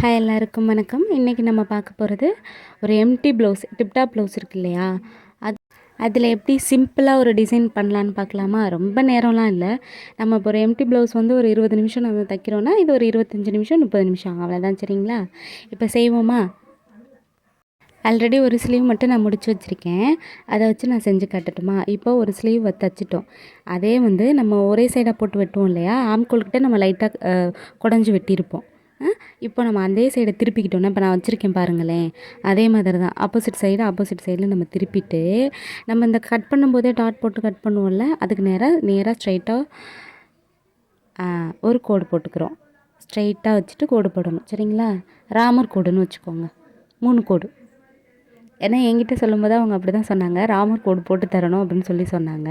Hi எல்லாருக்கும் வணக்கம். இன்றைக்கி நம்ம பார்க்க போகிறது ஒரு எம்டி ப்ளவுஸ் டிப்டாப் ப்ளவுஸ் இருக்கு இல்லையா? அது அதில் எப்படி சிம்பிளாக ஒரு டிசைன் பண்ணலான்னு பார்க்கலாமா? ரொம்ப நேரம்லாம் இல்லை. நம்ம இப்போ ஒரு எம்டி ப்ளவுஸ் வந்து ஒரு இருபது நிமிஷம் நம்ம தைக்கிறோன்னா இது ஒரு இருபத்தஞ்சி நிமிஷம் முப்பது நிமிஷம் அவ்வளோதான் சரிங்களா? இப்போ செய்வோமா? ஆல்ரெடி ஒரு ஸ்லீவ் மட்டும் நான் முடிச்சு வச்சுருக்கேன். அதை வச்சு நான் செஞ்சு காட்டட்டுமா? இப்போ ஒரு ஸ்லீவ் தைச்சிட்டோம். அதே வந்து நம்ம ஒரே சைடாக போட்டு வெட்டுவோம் இல்லையா? ஆம்கோல்கிட்ட நம்ம லைட்டாக குடஞ்சி வெட்டியிருப்போம். இப்போ நம்ம அதே சைடை திருப்பிக்கிட்டோன்னா இப்போ நான் வச்சுருக்கேன் பாருங்களேன். அதே மாதிரி தான். ஆப்போசிட் சைடு ஆப்போசிட் சைடில் நம்ம திருப்பிட்டு நம்ம இந்த கட் பண்ணும்போதே டாட் போட்டு கட் பண்ணுவோம்ல அதுக்கு நேராக நேராக ஸ்ட்ரைட்டாக ஒரு கோடு போட்டுக்கிறோம். ஸ்ட்ரைட்டாக வச்சுட்டு கோடு போடணும். சரிங்களா? ராமர் கோடுன்னு வச்சுக்கோங்க. மூணு கோடு. ஏன்னா என்கிட்ட சொல்லும்போது அவங்க அப்படி தான் சொன்னாங்க. ராமர் கோடு போட்டு தரணும் அப்படின்னு சொல்லி சொன்னாங்க.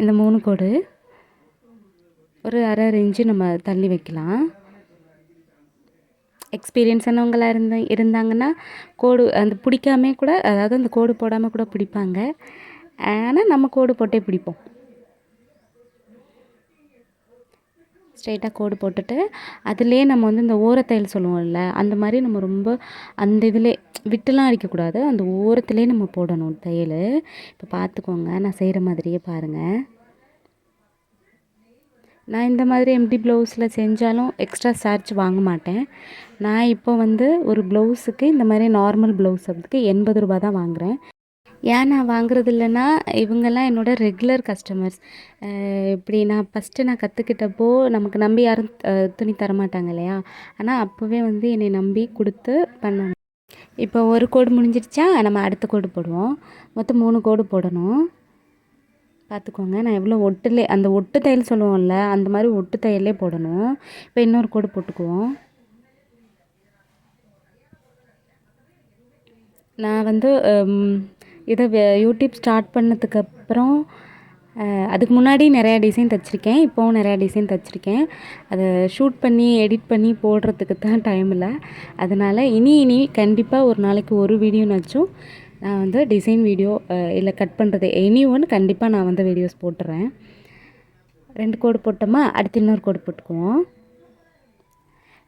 இந்த மூணு கோடு ஒரு அரை அரை இன்ச்சு நம்ம தள்ளி வைக்கலாம். எக்ஸ்பீரியன்ஸானவங்களாக இருந்த இருந்தாங்கன்னா கோடு அந்த பிடிக்காமே கூட அதாவது அந்த கோடு போடாமல் கூட பிடிப்பாங்க. ஆனால் நம்ம கோடு போட்டே பிடிப்போம். ஸ்ட்ரைட்டாக கோடு போட்டுட்டு அதுலேயே நம்ம வந்து இந்த ஓரத்தையல் சொல்லுவோம்ல அந்த மாதிரி நம்ம ரொம்ப அந்த இதிலே விட்டுலாம் அடிக்கக்கூடாது. அந்த ஓரத்துலேயே நம்ம போடணும் தையல். இப்போ பார்த்துக்கோங்க நான் செய்கிற மாதிரியே பாருங்கள் நான் இந்த மாதிரி எம்டி ப்ளவுஸில் செஞ்சாலும் எக்ஸ்ட்ரா சார்ஜ் வாங்க மாட்டேன். நான் இப்போ வந்து ஒரு ப்ளவுஸுக்கு இந்த மாதிரி நார்மல் ப்ளவுஸ் அதுக்கு எண்பது ரூபா தான் வாங்குகிறேன் ஏன் நான் வாங்குறது இல்லைன்னா இவங்கெல்லாம் என்னோடய ரெகுலர் கஸ்டமர்ஸ் இப்படி நான் ஃபஸ்ட்டு நான் கற்றுக்கிட்டப்போ நமக்கு நம்பி யாரும் துணி தரமாட்டாங்க இல்லையா? ஆனால் அப்போவே வந்து என்னை நம்பி கொடுத்து பண்ணாங்க. இப்போ ஒரு கோடு முடிஞ்சிருச்சா? நம்ம அடுத்த கோடு போடுவோம். மொத்தம் மூணு கோடு போடணும். பார்த்துக்கோங்க. நான் எவ்வளோ ஒட்டுலே அந்த ஒட்டு தையல் சொல்லுவோம்ல அந்த மாதிரி ஒட்டு தையலே போடணும். இப்போ இன்னொரு கோடு போட்டுக்குவோம். நான் வந்து இதை யூடியூப் ஸ்டார்ட் பண்ணதுக்கப்புறம் அதுக்கு முன்னாடி நிறையா டிசைன் தைச்சிருக்கேன். இப்போவும் நிறையா டிசைன் தைச்சிருக்கேன். அதை ஷூட் பண்ணி எடிட் பண்ணி போடுறதுக்கு தான் டைம் இல்லை. அதனால் இனி இனி கண்டிப்பாக ஒரு நாளைக்கு ஒரு வீடியோனாச்சும் நான் வந்து டிசைன் வீடியோ இல்லை கட் பண்ணுறது எனி ஒன் கண்டிப்பாக நான் வந்து வீடியோஸ் போட்டுறேன். ரெண்டு கோடு போட்டோமா? அடுத்து இன்னொரு கோடு போட்டுக்குவோம்.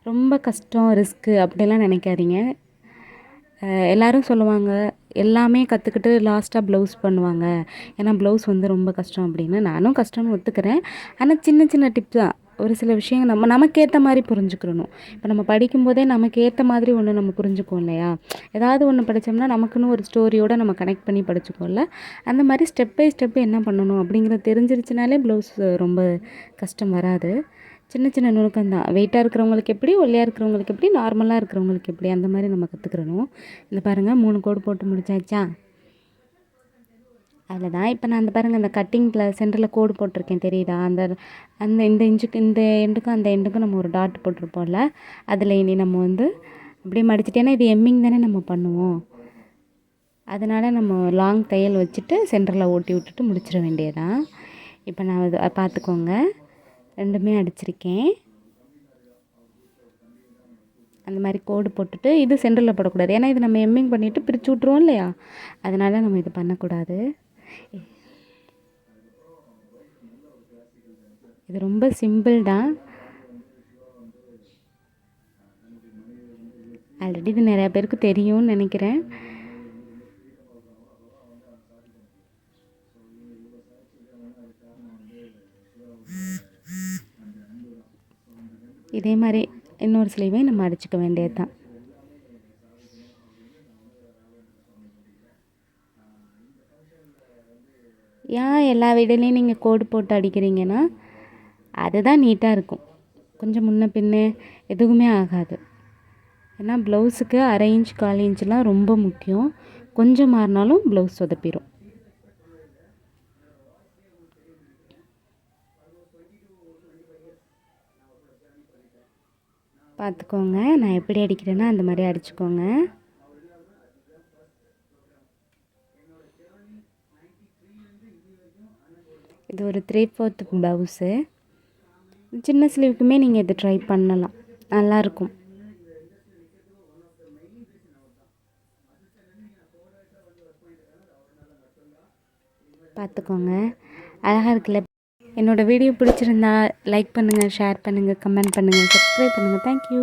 ரொம்ப கஷ்டம் ரிஸ்க்கு அப்படிலாம் நினைக்காதீங்க. எல்லோரும் சொல்லுவாங்க எல்லாமே கற்றுக்கிட்டு லாஸ்ட்டாக ப்ளவுஸ் பண்ணுவாங்க. ஏன்னா ப்ளவுஸ் வந்து ரொம்ப கஷ்டம் அப்படின்னு. நானும் கஷ்டம்னு ஒத்துக்கிறேன். ஆனால் சின்ன சின்ன டிப்ஸ் தான். ஒரு சில விஷயங்கள் நம்ம நமக்கேற்ற மாதிரி புரிஞ்சுக்கிறணும். இப்போ நம்ம படிக்கும்போதே நமக்கு ஏற்ற மாதிரி ஒன்று நம்ம புரிஞ்சுக்குவோம் இல்லையா? ஏதாவது ஒன்று படித்தோம்னா நமக்குன்னு ஒரு ஸ்டோரியோடு நம்ம கனெக்ட் பண்ணி படிச்சுக்கோம்ல அந்த மாதிரி ஸ்டெப் பை ஸ்டெப் என்ன பண்ணணும் அப்படிங்கிறது தெரிஞ்சிருச்சுனாலே ப்ளவுஸ் ரொம்ப கஷ்டம் வராது. சின்ன சின்ன நுணுக்கம் தான். வெயிட்டாக இருக்கிறவங்களுக்கு எப்படி ஒல்லியாக இருக்கிறவங்களுக்கு எப்படி நார்மலாக இருக்கிறவங்களுக்கு எப்படி அந்த மாதிரி நம்ம கற்றுக்கிறணும் இந்த பாருங்கள் மூணு கோடு போட்டு முடிச்சாச்சா? அதில் தான் இப்போ நான் அந்த பாருங்கள் அந்த கட்டிங்கில் சென்டரில் கோடு போட்டிருக்கேன் தெரியுதா? அந்த அந்த இந்த இன்ச்சுக்கு இந்த எண்டுக்கும் அந்த எண்டுக்கும் நம்ம ஒரு டாட் போட்டிருப்போம்ல அதில் இனி நம்ம வந்து அப்படியே மடிச்சிட்டேன்னா இது எம்மிங் தானே நம்ம பண்ணுவோம். அதனால் நம்ம லாங் தையல் வச்சுட்டு சென்டரில் ஓட்டி விட்டுட்டு முடிச்சிட வேண்டியதான் இப்போ நான் அது பார்த்துக்கோங்க. ரெண்டுமே அடிச்சிருக்கேன். அந்த மாதிரி கோடு போட்டுட்டு இது சென்டரில் போடக்கூடாது. ஏன்னா இது நம்ம எம்மிங் பண்ணிவிட்டு பிரித்து விட்ருவோம் இல்லையா? அதனால் நம்ம இது பண்ணக்கூடாது. இது ரொம்ப சிம்பிள் தான் ஆல்ரெடி இது நிறையா பேருக்கு தெரியும்னு நினைக்கிறேன். இதே மாதிரி இன்னொரு சிலையுமே நம்ம அடிச்சுக்க வேண்டியது தான் ஏன் எல்லா வீடுலேயும் நீங்கள் கோடு போட்டு அடிக்கிறீங்கன்னா அதுதான் நீட்டாக இருக்கும். கொஞ்சம் முன்ன பின்ன எதுவுமே ஆகாது. ஏன்னா ப்ளவுஸுக்கு அரை இன்ச் கால் இன்ச்லாம் ரொம்ப முக்கியம். கொஞ்சம் மாறினாலும் ப்ளவுஸ் சொதப்பிடும் பார்த்துக்கோங்க. நான் எப்படி அடிக்கிறேன்னா அந்த மாதிரி அடிச்சுக்கோங்க. இது ஒரு த்ரீ ஃபோர்த்து ப்ளவுஸு சின்ன ஸ்லீவுக்குமே நீங்கள் இதை ட்ரை பண்ணலாம். நல்லாயிருக்கும் பார்த்துக்கோங்க. அழகாக இருக்குல்ல? என்னோடய வீடியோ பிடிச்சிருந்தா லைக் பண்ணுங்கள் ஷேர் பண்ணுங்கள் கமெண்ட் பண்ணுங்கள் சப்ஸ்கிரைப் பண்ணுங்கள் தேங்க்யூ